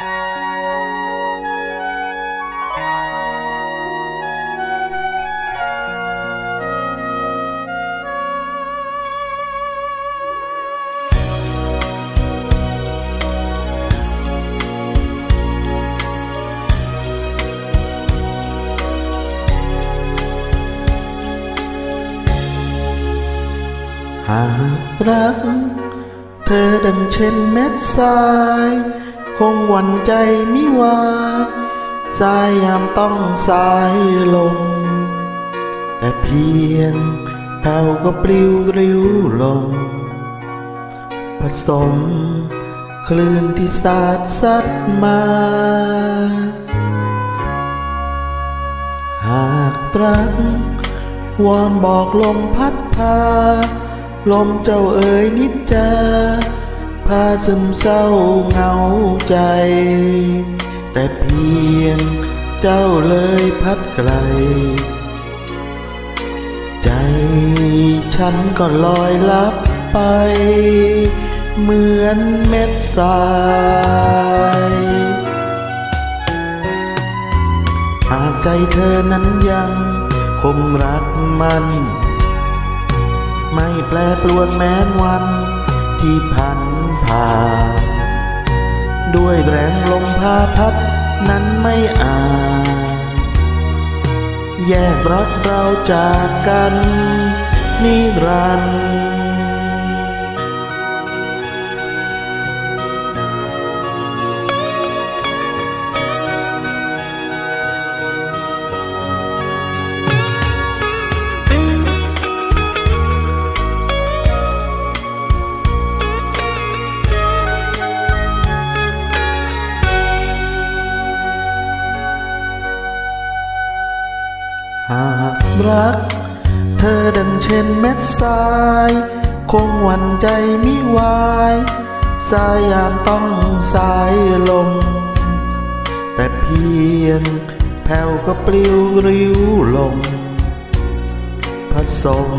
หากรักเธ คงหวั่นใจมิวาสายยามต้องสายลม แต่เพียงแผ่วก็ปลิวริ้วลงผสมคลื่นที่สาดซัดมา หากตรักวอนบอกลมพัดพา ลมเจ้าเอ๋ยนิจจา พาซึมเศร้าเหงาใจ แต่เพียงเจ้าเลยพัดไกล ใจฉันก็ลอยลับไป เหมือนเม็ดทรายหากใจเธอนั้นยังคงรักมัน ไม่แปรปรวนแม้นวัน ที่พันผ่าน ด้วยแรงลมพาพัดนั้นไม่อาจแยกรักเราจากกันนิรันดร์ หากรัก เธอดังเช่นเม็ดทราย คงหวั่นใจมิวายสายยามต้องสายลม แต่เพียงแผ่วก็ปลิวริ้วลงผสม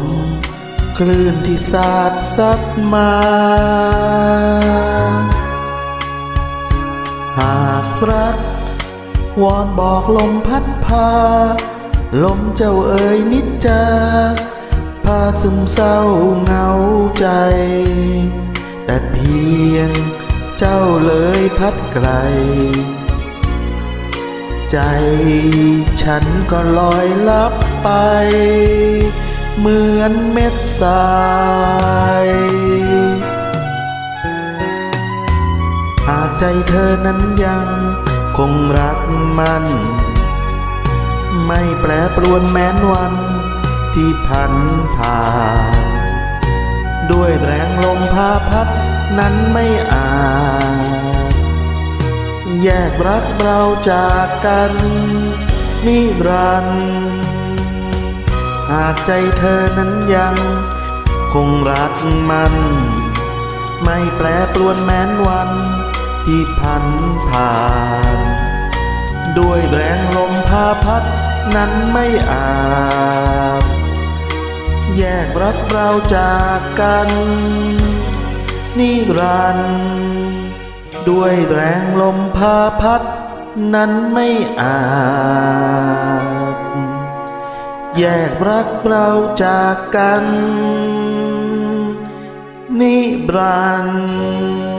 คลื่นที่สาดซัดมา หากรัก วอนบอกลมพัดพา ลมเจ้าเอ๋ยนิจจาพาซึมเศร้าเหงาใจ แต่เพียงเจ้าเลยพัดไกล ใจฉันก็ลอยลับไป เหมือนเม็ดทรายหากใจเธอนั้นยังคงรักมัน ไม่แปรปรวนแม้นวันที่พันผ่าน ด้วยแรงลมพาพัดนั้นไม่อาจ แยกรักเราจากกัน นิรันดร์หากใจเธอนั้นยัง คงรักมัน ไม่แปรปรวนแม้นวันที่พันผ่าน ด้วยแรงลมพาพัด นั้นไม่อาจแยกรักเราจากกัน นิรันด์ด้วยแรงลมพาพัด นั้นไม่อาจ แยกรักเราจากกัน นิรันด์